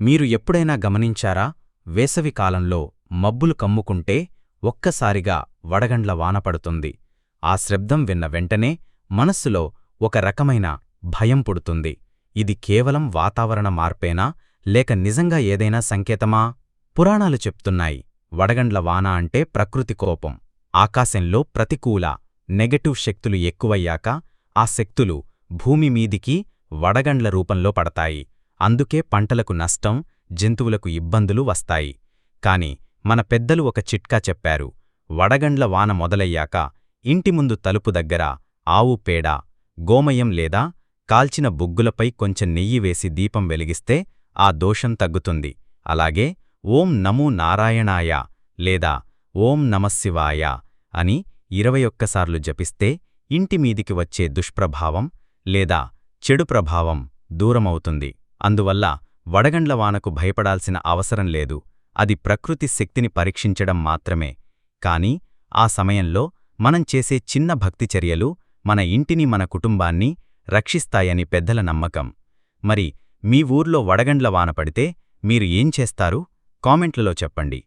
మీరు ఎప్పుడైనా గమనించారా? వేసవి కాలంలో మబ్బులు కమ్ముకుంటే ఒక్కసారిగా వడగండ్ల వాన పడుతుంది. ఆ శబ్దం విన్న వెంటనే మనస్సులో ఒక రకమైన భయం పుడుతుంది. ఇది కేవలం వాతావరణ మార్పేనా? లేక నిజంగా ఏదైనా సంకేతమా? పురాణాలు చెప్తున్నాయి వడగండ్ల వాన అంటే ప్రకృతి కోపం. ఆకాశంలో ప్రతికూల నెగటివ్ శక్తులు ఎక్కువయ్యాక ఆ శక్తులు భూమి మీదికి వడగండ్ల రూపంలో పడతాయి. అందుకే పంటలకు నష్టం జంతువులకు ఇబ్బందులు వస్తాయి. కాని మన పెద్దలు ఒక చిట్కా చెప్పారు. వడగండ్ల వాన మొదలయ్యాక ఇంటి ముందు తలుపు దగ్గర ఆవు పేడ గోమయం లేదా కాల్చిన బుగ్గులపై కొంచెం నెయ్యి వేసి దీపం వెలిగిస్తే ఆ దోషం తగ్గుతుంది. అలాగే ఓం నమో నారాయణాయ లేదా ఓం నమశివాయ అని ఇరవై ఒక్కసార్లు జపిస్తే ఇంటిమీదికి వచ్చే దుష్ప్రభావం లేదా చెడు ప్రభావం దూరమవుతుంది. అందువల్ల వడగండ్ల వానకు భయపడాల్సిన అవసరం లేదు. అది ప్రకృతి శక్తిని పరీక్షించడం మాత్రమే. కాని ఆ సమయంలో మనం చేసే చిన్న భక్తి చర్యలు మన ఇంటిని మన కుటుంబాన్ని రక్షిస్తాయని పెద్దల నమ్మకం. మరి మీ ఊర్లో వడగండ్ల వాన పడితే మీరు ఏం చేస్తారు? కామెంట్లలో చెప్పండి.